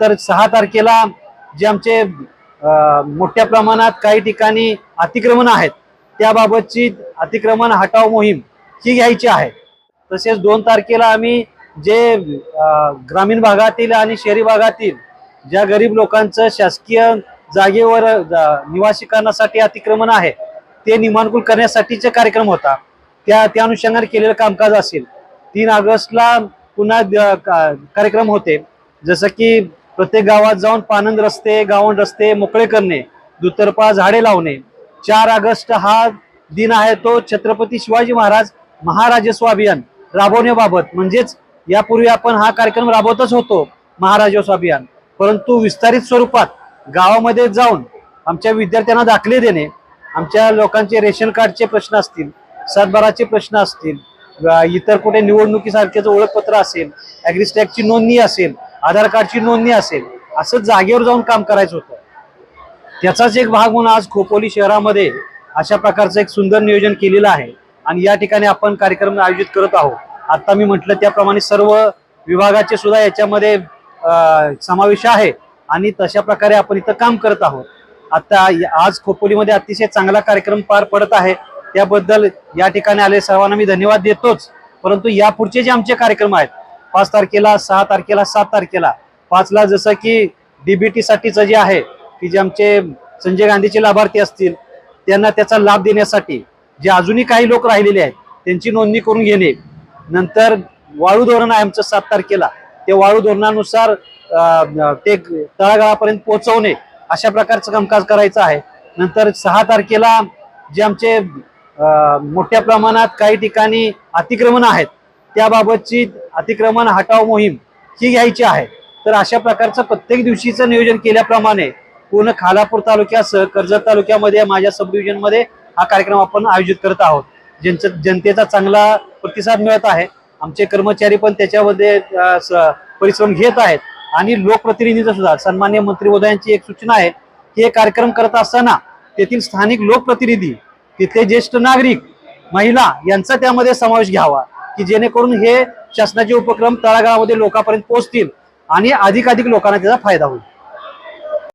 तर सहा तारखेला जे आमचे मोठ्या प्रमाणात काही ठिकाणी अतिक्रमण आहेत त्याबाबतची अतिक्रमण हटाव मोहीम ही घ्यायची आहे. तसेच दोन तारखेला आम्ही जे ग्रामीण भागातील आणि शहरी भागातील ज्या गरीब लोकांचं शासकीय जागेवर अ, निवासी करण्यासाठी अतिक्रमण आहे ते निमानकूल करण्यासाठीचे कार्यक्रम होता. त्या त्या अनुषंगाने केलेलं कामकाज असेल. तीन ऑगस्टला पुन्हा द- का- कार्यक्रम होते. जसं की प्रत्येक गावात जाऊन पानंद रस्ते गावण रस्ते मोकळे करणे दुतर्फा झाडे लावणे. चार ऑगस्ट हा दिन आहे तो छत्रपती शिवाजी महाराज महाराजस्व अभियान राबवण्याबाबत. म्हणजेच यापूर्वी आपण हा कार्यक्रम राबवतच होतो महाराजस्व अभियान. परंतु विस्तारित स्वरूपात गावामध्ये जाऊन आमच्या विद्यार्थ्यांना दाखले देणे आमच्या लोकांचे रेशन कार्डचे प्रश्न असतील सातबाराचे प्रश्न असतील इतर कुठे निवडणुकीसारखेच ओळखपत्र असेल ॲग्रिस्टॅगची नोंदणी असेल आधार कार्डची नोंदणी असेल असं जागेवर जाऊन काम करायचं होतं. त्याचाच एक भाग म्हणून आज खोपोली शहरामध्ये अशा प्रकारचं एक सुंदर नियोजन केलेलं आहे. आणि या ठिकाणी आपण कार्यक्रम आयोजित करत आहोत. आता मी म्हटलं त्याप्रमाणे सर्व विभागाचे सुद्धा याच्यामध्ये समावेश आहे. आणि तशा प्रकारे आपण इथं काम करत आहोत. आता आज खोपोलीमध्ये अतिशय चांगला कार्यक्रम पार पडत आहे. त्याबद्दल या ठिकाणी आले सर्वांना मी धन्यवाद देतोच. परंतु यापुढचे जे आमचे कार्यक्रम आहेत पाच तारखेला सहा तारखेला सात तारखेला. पाचला जसं की डीबीटी साठीचं जे आहे की जे आमचे संजय गांधीचे लाभार्थी असतील त्यांना त्याचा लाभ देण्यासाठी जे अजूनही काही लोक राहिलेले आहेत त्यांची नोंदणी करून घेणे. नंतर वाळू धोरण आहे आमचं सात तारखेला. ते वाळू धोरणानुसार ते तळागाळापर्यंत पोहोचवणे अशा प्रकारचं कामकाज करायचं आहे. नंतर सहा तारखेला जे आमचे मोठ्या प्रमाणात काही ठिकाणी अतिक्रमण आहेत त्याबाबतची अतिक्रमण हटाव मोहीम ही घ्यायची आहे. तर अशा प्रकारचं प्रत्येक दिवशीचं नियोजन केल्याप्रमाणे पूर्ण खालापूर तालुक्यासह कर्जत तालुक्यामध्ये माझ्या सब डिव्हिजनमध्ये हा कार्यक्रम आपण आयोजित करत आहोत. ज्यांचं जनतेचा चांगला प्रतिसाद मिळत आहे. आमचे कर्मचारी पण त्याच्यामध्ये परिश्रम घेत आहेत. आणि लोकप्रतिनिधीचा सुद्धा सन्मान्य मंत्रिमहोदयांची एक सूचना आहे की हे कार्यक्रम करत असताना तेथील स्थानिक लोकप्रतिनिधी तिथले ज्येष्ठ नागरिक महिला यांचा त्यामध्ये समावेश घ्यावा. की जेणेकरून हे शासनाचे उपक्रम तळागाळामध्ये लोकांपर्यंत पोहोचतील आणि अधिकाधिक लोकांना त्याचा फायदा होईल.